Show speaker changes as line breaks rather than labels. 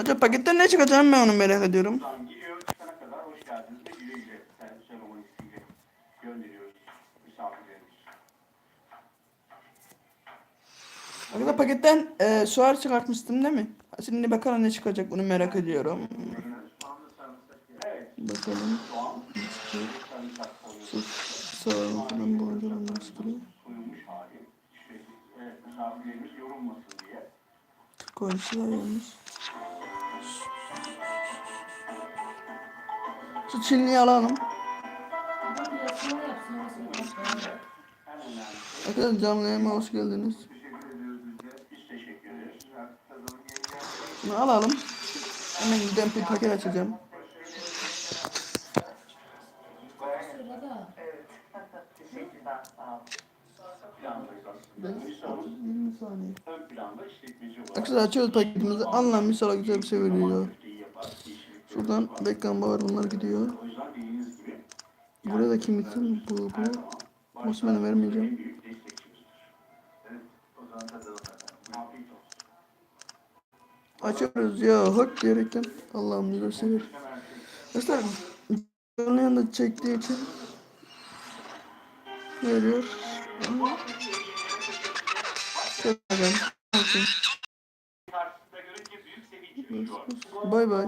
Acaba paketten ne çıkacağını ben onu merak ediyorum. Arkadaşlar paketten e, suar çıkartmıştım değil mi? Şimdi bakalım ne çıkacak bunu merak ediyorum. Bakalım. Sus. Soğan falan boğazlarım nasıl duruyor?
Soyulmuş hali.
Şu çinliği alalım. Arkadaşlar canlı yayına hoş geldiniz. Bunu alalım. Hemen gidip bir paket açacağım.
Sırada.
Teşekkürler. Sağ olun.
Plandayız aslında. Misalımız
20 saniye.
ön planda işletmeci olarak.
Arkadaşlar açıyoruz paketimizi. Allah'ım misala güzel bir şey veriyor. Şuradan reklam var bunlar gidiyor.
O yüzden bildiğiniz gibi
Buraya da kim gitsin? Bu bu. Osman'a vermeyeceğim. Açıyoruz ya hak diyerekten. Allah'ım güzel sever. Arkadaşlar canlı yanında çektiği için veriyor. Çok Bay bay.